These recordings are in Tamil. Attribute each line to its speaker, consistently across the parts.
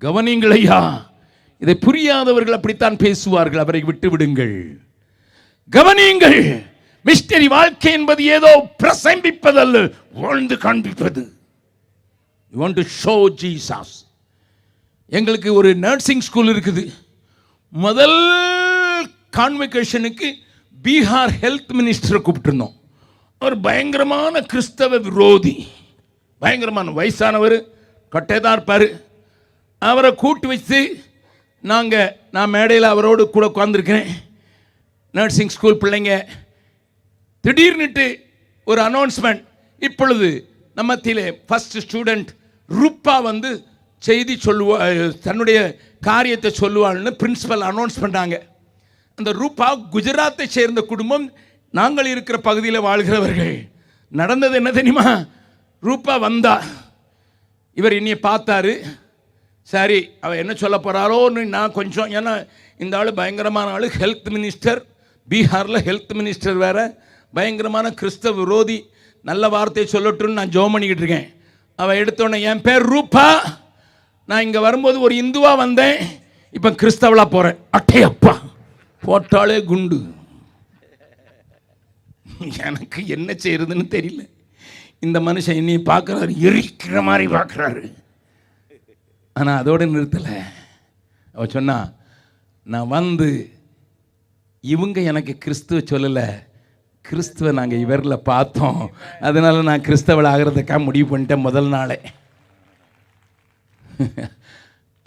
Speaker 1: கவனிங்கள் ஐயா இதை புரியாதவர்கள் அப்படித்தான் பேசுவார்கள். அவரை விட்டு விடுங்கள் கவனியுங்கள். மிஸ்டரி வாழ்க்கை என்பது ஏதோ பிரசம்பிப்பதல்ல வாழ்ந்து காண்பிப்பது. You want to show Jesus எங்களுக்கு ஒரு நர்சிங் ஸ்கூல் இருக்குது. முதல் கான்வெகேஷனுக்கு பீகார் ஹெல்த் மினிஸ்டரை கூப்பிட்டுருந்தோம். அவர் பயங்கரமான கிறிஸ்தவ விரோதி. பயங்கரமான வயசானவர் கட்டே தான் இருப்பார். அவரை கூட்டு வச்சு நாங்கள் நான் மேடையில் அவரோடு கூட உட்காந்துருக்கிறேன் நர்சிங் ஸ்கூல் பிள்ளைங்க திடீர்னுட்டு ஒரு அனௌன்ஸ்மெண்ட் இப்பொழுது நம்ம மத்தியிலே ஃபர்ஸ்ட் ஸ்டூடெண்ட் ரூப்பா வந்து செய்தி சொல்லுவா தன்னுடைய காரியத்தை சொல்லுவாள்னு பிரின்ஸிபல் அனௌன்ஸ் பண்ணாங்க அந்த ரூபா குஜராத்தை சேர்ந்த குடும்பம் நாங்கள் இருக்கிற பகுதியில் வாழ்கிறவர்கள். நடந்தது என்ன தெரியுமா? ரூபா வந்தா. இவர் என்னையை பார்த்தாரு. சரி அவள் என்ன சொல்ல போகிறாரோன்னு நான் கொஞ்சம் ஏன்னா இந்த ஆள் பயங்கரமான ஆள் ஹெல்த் மினிஸ்டர் பீகாரில் ஹெல்த் மினிஸ்டர் வேறு பயங்கரமான கிறிஸ்தவ விரோதி நல்ல வார்த்தையை சொல்லட்டும்னு நான் ஜோம் பண்ணிக்கிட்டு இருக்கேன். அவள் எடுத்தோடனே என் பேர் ரூபா நான் இங்கே வரும்போது ஒரு இந்துவாக வந்தேன் இப்போ கிறிஸ்தவளாக போகிறேன் அட்டே அப்பா போட்டாலே குண்டு. எனக்கு என்ன செய்யறதுன்னு தெரியல. இந்த மனுஷன் என்னை பார்க்குறாரு எரிக்கிற மாதிரி பார்க்குறாரு. ஆனால் அதோடு நிறுத்தலை. அவ சொன்னா நான் வந்து இவங்க எனக்கு கிறிஸ்துவ சொல்லலை. கிறிஸ்துவை நாங்கள் இவரில் பார்த்தோம். அதனால் நான் கிறிஸ்தவள் ஆகிறதுக்காக முடிவு பண்ணிட்டேன் முதல் நாளே.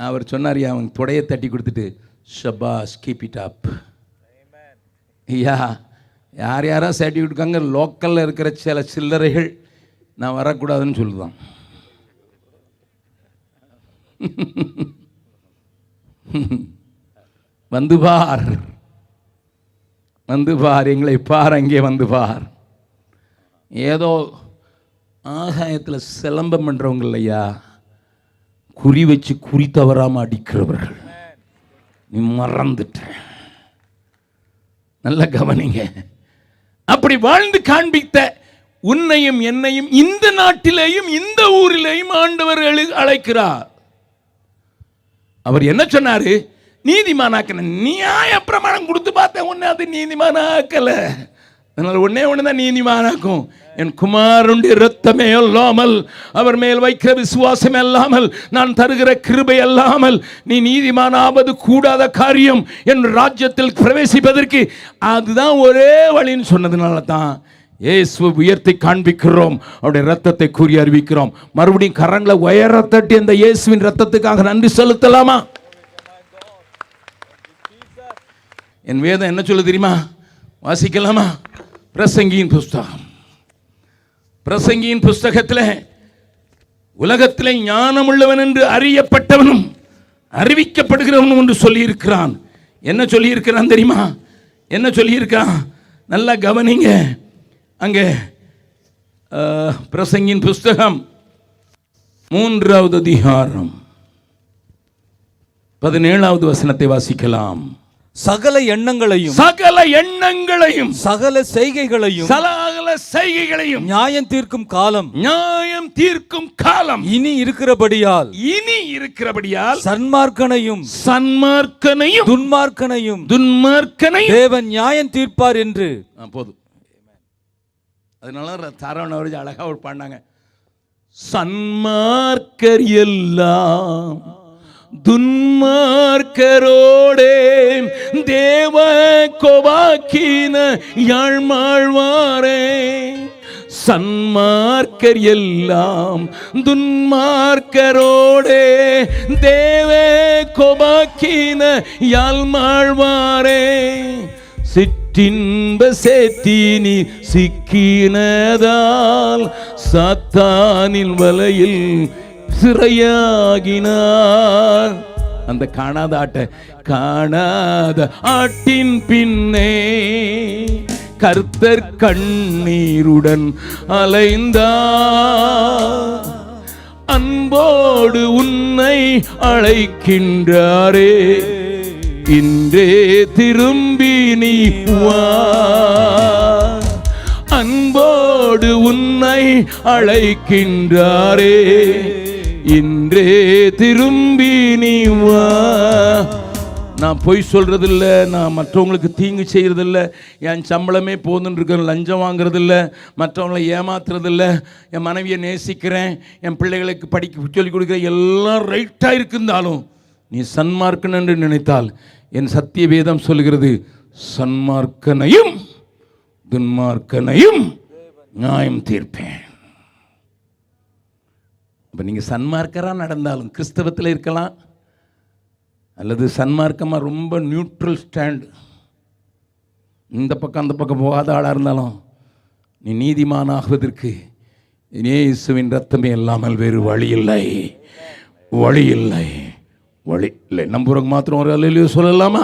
Speaker 1: அவர் சொன்னார் அவன் தொடையை தட்டி கொடுத்துட்டு ஷபாஸ் கீப் இட் அப் ஐயா யார் யாராக சேட்டி விட்டுருக்காங்க லோக்கலில் இருக்கிற சில சில்லறைகள் நான் வரக்கூடாதுன்னு சொல்லுதான். வந்து பார். வந்து பார். எங்களை பார். அங்கே வந்து பார். ஏதோ ஆகாயத்தில் சிலம்பம் பண்ணுறவங்க இல்லையா? குறி வச்சு குறி தவறாமல் அடிக்கிறவர்கள். நீ மறந்துட்ட நல்ல கவனிங்க. அப்படி வாழ்ந்து காண்பித்த உன்னையும் என்னையும் இந்த நாட்டிலேயும் இந்த ஊரிலேயும் ஆண்டவர் அழைக்கிறார். அவர் என்ன சொன்னாரு? நீதிமானாக்கன நியாய பிரமாணம் கொடுத்து பார்த்தேன் ஒன்று அது நீதிமானாக்கல. அதனால் ஒன்னே ஒன்று தான் நீதிமானாக்கும். என் குமாருடைய இரத்தமே அல்லாமல் அவர் மேல் வைக்கிற விசுவாசம் அல்லாமல் நான் தருகிற கிருபை அல்லாமல் நீ நீதிமானாவது கூடாத காரியம் என் ராஜ்யத்தில் பிரவேசிப்பதற்கு அதுதான் ஒரே வழின்னு சொன்னதுனால தான் ஏசு உயர்த்தி காண்பிக்கிறோம். அவருடைய ரத்தத்தை கூறி அறிவிக்கிறோம். மறுபடியும் கரங்களை உயர தட்டி அந்த இயேசுவின் ரத்தத்துக்காக நன்றி செலுத்தலாமா? என் வேதம் என்ன சொல்ல தெரியுமா? வாசிக்கலாமா? பிரசங்கியின் புஸ்தகம். பிரசங்கியின் புஸ்தகத்தில் உலகத்தில் ஞானமுள்ளவன் என்று அறியப்பட்டவனும் அறிவிக்கப்படுகிறவனும் என்று சொல்லியிருக்கிறான். என்ன சொல்லியிருக்கிறான் தெரியுமா? என்ன சொல்லியிருக்கான் நல்லா கவனிங்க. அங்கே பிரசங்கின் புஸ்தகம் மூன்றாவது அதிகாரம். பதினேழாவது வசனத்தை வாசிக்கலாம்.
Speaker 2: சகல எண்ணங்களையும்
Speaker 1: சகல எண்ணங்களையும்
Speaker 2: சகல செய்கைகளையும்
Speaker 1: சகல செய்கைகளையும்
Speaker 2: நியாயம் தீர்க்கும் காலம்
Speaker 1: நியாயம் தீர்க்கும் காலம்
Speaker 2: இனி இருக்கிறபடியால்
Speaker 1: இனி இருக்கிறபடியால்
Speaker 2: சன்மார்க்கனையும்
Speaker 1: சன்மார்க்கனையும்
Speaker 2: துன்மார்க்கனையும்
Speaker 1: துன்மார்க்கனையும்
Speaker 2: தேவன் நியாயம் தீர்ப்பார் என்று
Speaker 1: போதும். அதனால சரவண அவர்கள் அழகாக ஒரு பாடினாங்க. சன்மார்க்கர் எல்லாம் துன்மார்க்கரோடே தேவ கோவாக்கின யாழ்மாழ்வாரே. சன்மார்க்கர் எல்லாம் துன்மார்க்கரோடே தேவே கோபாக்கின யாழ்மாழ்வாரே. சிற்றின்ப சேத்தீனி சிக்கினதால் சாத்தானின் வலையில் சிறையாகினார். அந்த காணாத ஆட்டை காணாத ஆட்டின் பின்னே கர்த்தர் கண்ணீருடன் அலைந்தார். அன்போடு உன்னை அழைக்கின்றாரே. இன்றே திரும்பி நீ வா. அன்போடு உன்னை அழைக்கின்றாரே. இன்றே திரும்பி நீ வா. நான் பொய் சொல்கிறதில்ல நான் மற்றவங்களுக்கு தீங்கு செய்கிறதில்ல என் சம்பளமே போதுன்னு இருக்கிற லஞ்சம் வாங்குறதில்ல. மற்றவங்களை ஏமாத்துறதில்ல. என் மனைவியை நேசிக்கிறேன். என் பிள்ளைகளுக்கு படிக்க சொல்லிக் கொடுக்குறேன் எல்லாம் ரைட்டாக இருந்தாலும் நீ சன்மார்க்கன் என்று நினைத்தால் என் சத்திய வேதம் சொல்கிறது சன்மார்க்கனையும் துன்மார்க்கனையும் நியாயம் தீர்ப்பேன். இப்போ நீங்கள் சன்மார்க்கராக நடந்தாலும் கிறிஸ்தவத்தில் இருக்கலாம் அல்லது சன்மார்க்கமாக ரொம்ப நியூட்ரல் ஸ்டாண்ட் இந்த பக்கம் அந்த பக்கம் போகாத ஆளாக இருந்தாலும் நீ நீதிமானாகுவதற்கு இயேசுவின் ரத்தமே இல்லாமல் வேறு வழி இல்லை வழி இல்லை வழி. இல்லை நம்புறவங்க மாத்திரம் ஒரு அலையிலையோ சொல்லலாமா?